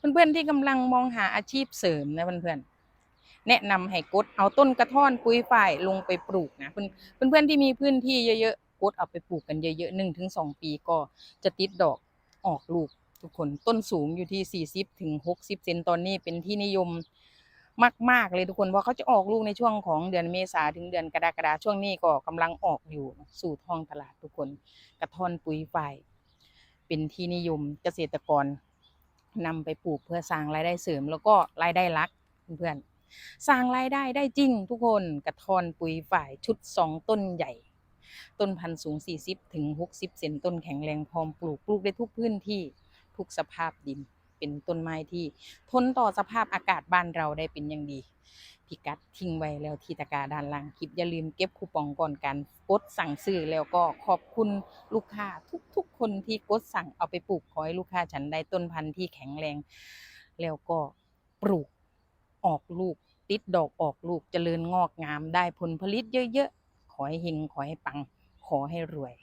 เพื่อนๆที่กำลังมองหาอาชีพเสริมนะเพื่อนๆแนะนำให้กดเอาต้นกระท่อนปุยฝ่ายลงไปปลูกนะเพื่อนเพื่อนๆที่มีพื้นที่เยอะๆกดเอาไปปลูกกันเยอะๆหนึ่งถึงสองปีก็จะติดดอกออกลูกทุกคนต้นสูงอยู่ที่40ถึง60เซนตอนนี้เป็นที่นิยมมากๆเลยทุกคนว่าเขาจะออกลูกในช่วงของเดือนเมษาถึงเดือนกรกฎาช่วงนี้ก็กำลังออกอยู่สู่ท้องตลาดทุกคน กระท่อนปุ๋ยฝ่ายเป็นที่นิยมเกษตรกร นำไปปลูกเพื่อสร้างรายได้เสริม แล้วก็รายได้หลักเพื่อนๆสร้างรายได้ได้จริงทุกคนกระทอนปุ๋ยฝ่ายชุดสองต้นใหญ่ ต้นพันธุ์สูง 40 ถึง 60 เซนต้นแข็งแรงพร้อมปลูกปลูกได้ทุกพื้นที่ทุกสภาพดินเป็นต้นไม้ที่ ทนต่อสภาพอากาศบ้านเราได้เป็นอย่างดี พิกัดทิ้งไว้แล้วที่ตะกร้าด้านล่างคลิปอย่าลืมเก็บคูปองก่อนการกดสั่งซื้อแล้วก็ขอบคุณลูกค้าทุกๆ คนที่กดสั่งเอาไปปลูกขอให้ลูกค้าฉันได้ต้นพันธุ์ที่แข็งแรง แล้วก็ปลูกออกลูก ติดดอกออกลูกเจริญงอกงามได้ผลผลิตเยอะๆขอให้เฮงขอให้ปัง ขอให้รวย